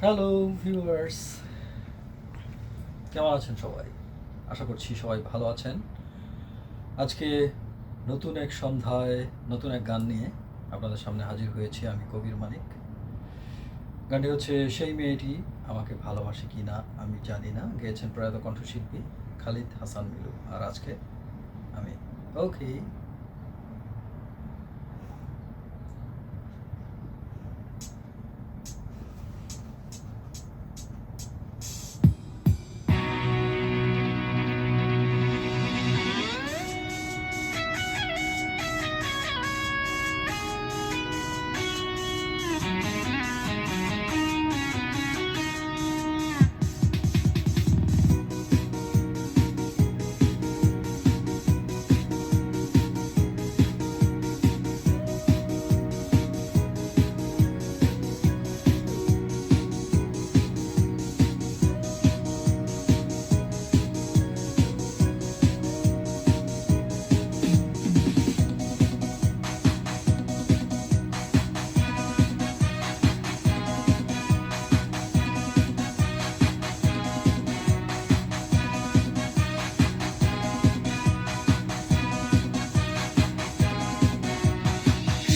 Hello viewers কেমন আছেন সবাই? আশা করছি সবাই ভালো আছেন। আজকে নতুন এক সন্ধ্যায় নতুন এক গান নিয়ে আপনাদের সামনে হাজির হয়েছি আমি কবির মানিক। গানটি হচ্ছে, সেই মেয়েটি আমাকে ভালোবাসে কি না আমি জানি না। গেয়েছেন প্রয়াত কণ্ঠশিল্পী খালিদ হাসান মিলু। আর আজকে আমি ওকে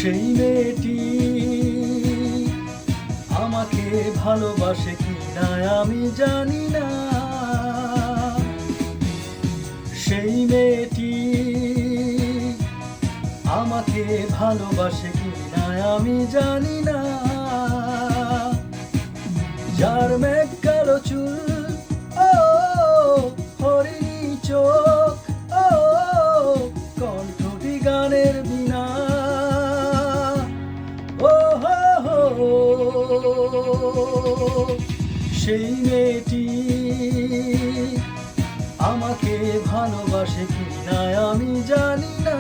সেই মেয়েটি আমাকে ভালোবাসে কি না আমি জানি না। সেই মেয়েটি আমাকে ভালোবাসে কি আমি জানি না। যার মেঘ কালো চুল, ও হরিণী চোখ, ও কণ্ঠটি গানের বিনা সেই মেয়েটি আমাকে ভালোবাসে কি না আমি জানি না।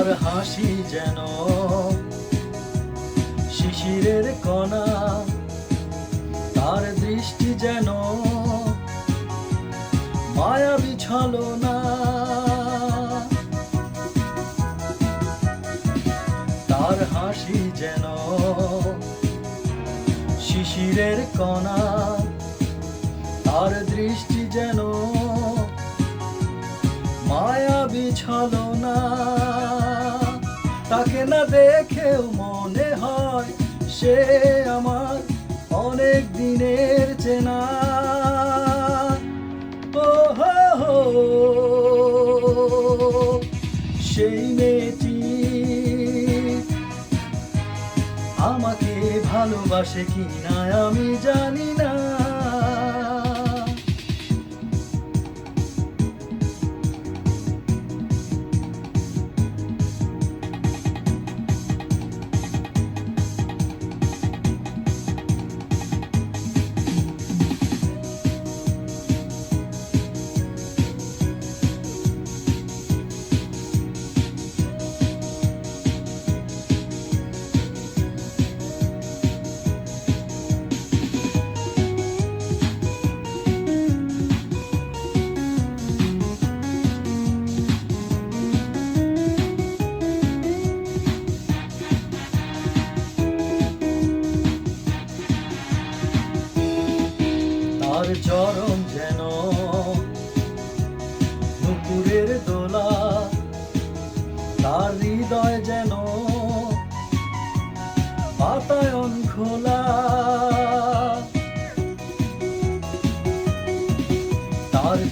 তার হাসি যেন শিশিরের কণা, তার দৃষ্টি যেন মায়া বিছালো না তার হাসি যেন শিশিরের কণা, তার দৃষ্টি যেন মায়া বিছালো না তাকে না দেখেও মনে হয় সে আমার অনেক দিনের চেনা। ও হো, সেই মেয়েটি আমাকে ভালোবাসে কি না আমি জানি না।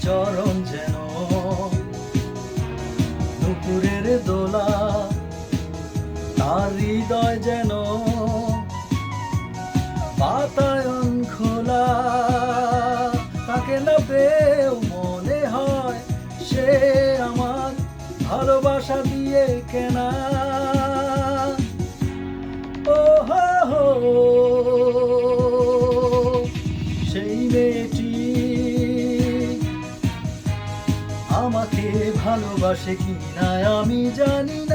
চরণ যেন নুপুরের দোলা, তার হৃদয় যেন বাতায়ন খোলা। তাকে না পেয়েও মনে হয় সে আমার ভালোবাসা দিয়ে কেনা। ভালোবাসে কি না আমি জানি